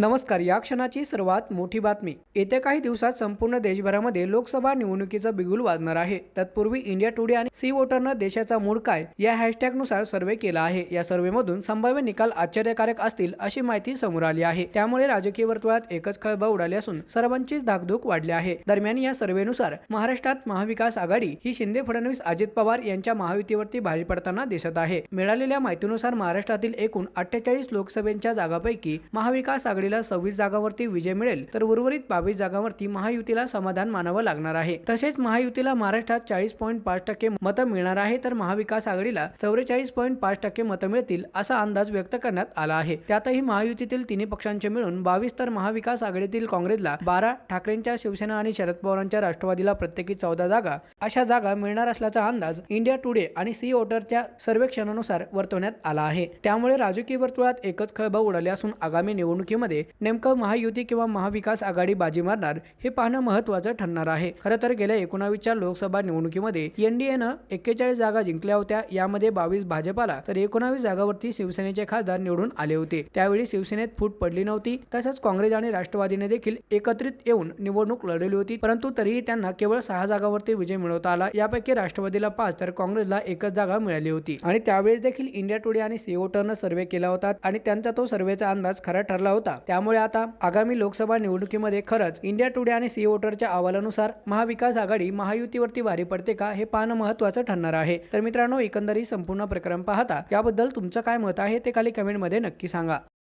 नमस्कार या क्षणाची सर्वात मोठी बातमी. येत्या काही दिवसात संपूर्ण देशभरामध्ये लोकसभा निवडणुकीचा बिगुल वाजणार आहे. तत्पूर्वी इंडिया टुडे आणि सी वोटरनं देशाचा मूड काय या हॅशटॅगनुसार सर्वे केला आहे. या सर्व्हेमधून संभाव्य निकाल आश्चर्यकारक असतील अशी माहिती समोर आली आहे. त्यामुळे राजकीय वर्तुळात एकच खळबळ उडाली असून सर्वांचीच धाकधूक वाढली आहे. दरम्यान या सर्व्हेनुसार महाराष्ट्रात महाविकास आघाडी ही शिंदे फडणवीस अजित पवार यांच्या महायुतीवरती भारी पडताना दिसत आहे. मिळालेल्या माहितीनुसार महाराष्ट्रातील एकूण अठ्ठेचाळीस लोकसभेच्या जागापैकी महाविकास आघाडी आघाडीला सव्वीस जागांवरती विजय मिळेल तर उर्वरित बावीस जागांवरती महायुतीला समाधान मानावं लागणार आहे. तसेच महायुतीला महाराष्ट्रात चाळीस पॉईंट पाच टक्के मतं मिळणार आहे तर महाविकास आघाडीला चौवेचाळीस पॉईंट पाच टक्के मतं मिळतील असा अंदाज व्यक्त करण्यात आला आहे. त्यातही महायुतीतील तिन्ही पक्षांचे मिळून बावीस तर महाविकास आघाडीतील काँग्रेसला बारा ठाकरेंच्या शिवसेना आणि शरद पवारांच्या राष्ट्रवादीला प्रत्येकी चौदा जागा अशा जागा मिळणार असल्याचा अंदाज इंडिया टुडे आणि सी ओटरच्या सर्वेक्षणानुसार वर्तवण्यात आला आहे. त्यामुळे राजकीय वर्तुळात एकच खळबळ उडाली असून आगामी निवडणुकीमध्ये नेमकं महायुती किंवा महाविकास आघाडी बाजी मारणार हे पाहणं महत्वाचं ठरणार आहे. खरं तर गेल्या एकोणावीसच्या लोकसभा निवडणुकीमध्ये एनडीएनं एक्केचाळीस जागा जिंकल्या होत्या. यामध्ये बावीस भाजपाला तर एकोणावीस जागावरती शिवसेनेचे खासदार निवडून आले होते. त्यावेळी शिवसेनेत फूट पडली नव्हती. तसंच काँग्रेस आणि राष्ट्रवादीने देखील एकत्रित येऊन निवडणूक लढवली होती. परंतु तरीही त्यांना केवळ सहा जागावरती विजय मिळवता आला. यापैकी राष्ट्रवादीला पाच तर काँग्रेसला एकच जागा मिळाली होती. आणि त्यावेळेस देखील इंडिया टुडे आणि सीओटरनं सर्व्हे केला होता आणि त्यांचा तो सर्व्हेचा अंदाज खरा ठरला होता. त्यामुळे आता आगामी लोकसभा निवडणुकीमध्ये खरंच इंडिया टुडे आणि सी वोटरच्या अहवालानुसार महाविकास आघाडी महायुतीवरती भारी पडते का हे पाहणं महत्वाचं ठरणार आहे. तर मित्रांनो एकंदरीत संपूर्ण प्रकरण पाहता याबद्दल तुमचं काय मत आहे ते खाली कमेंटमध्ये नक्की सांगा.